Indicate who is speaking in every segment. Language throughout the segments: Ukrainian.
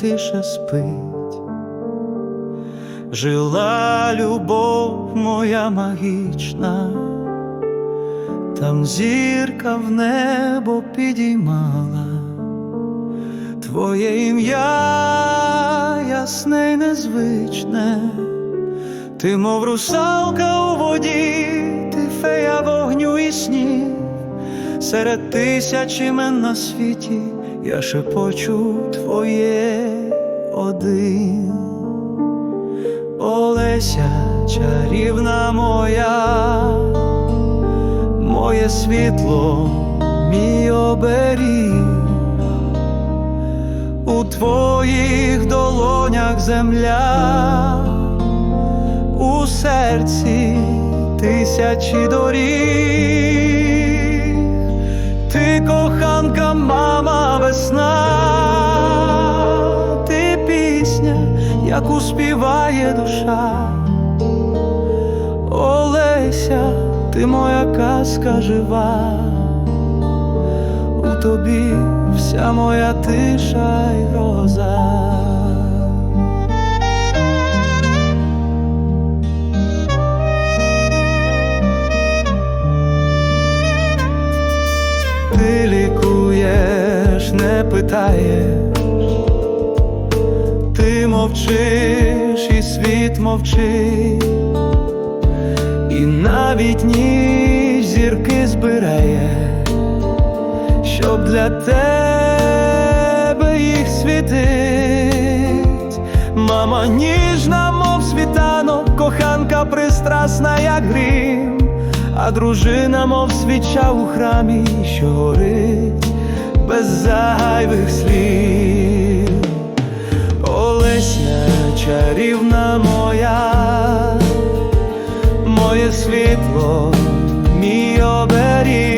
Speaker 1: тише спить. Жила любов моя магічна, там зірка в небо підіймала, Твоє ім'я ясне й незвичне, ти, мов русалка у воді, ти фея вогню і снів, серед тисяч імен на світі я шепочу твоє один. Олеся, чарівна моя, моє світло, мій оберіг, у твоїх долонях земля, у серці тисячі доріг, весна, ти пісня, яку співає душа. Олеся, ти моя казка жива, у тобі вся моя тиша й гроза. Ти лікуєш, питаєш, ти мовчиш, і світ мовчить, і навіть ніч зірки збирає, щоб для тебе їх світить. Мама ніжна, мов світанок, коханка пристрасна, як грім, а дружина, мов свіча у храмі, що горить без зайвих слів. Олеся, чарівна моя, моє світло, мій оберіг,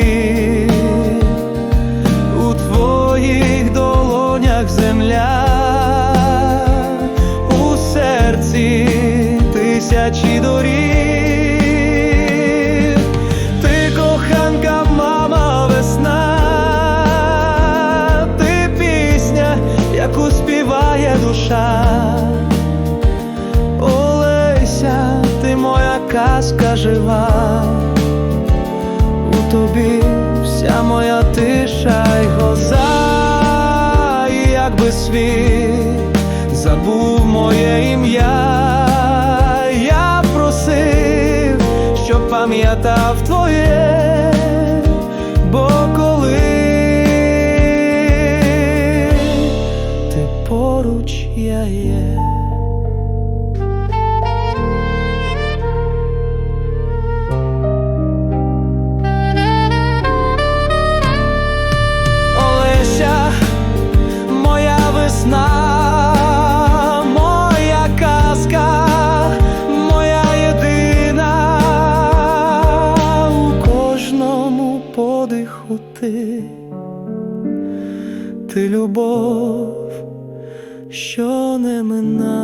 Speaker 1: душа. Олеся, ти моя казка жива, у тобі вся моя тиша й гроза, і якби світ забув моє ім'я, я просив, щоб пам'ятав твоє, бо поруч я є. Олеся, моя весна, подиху ти любов, що не мина.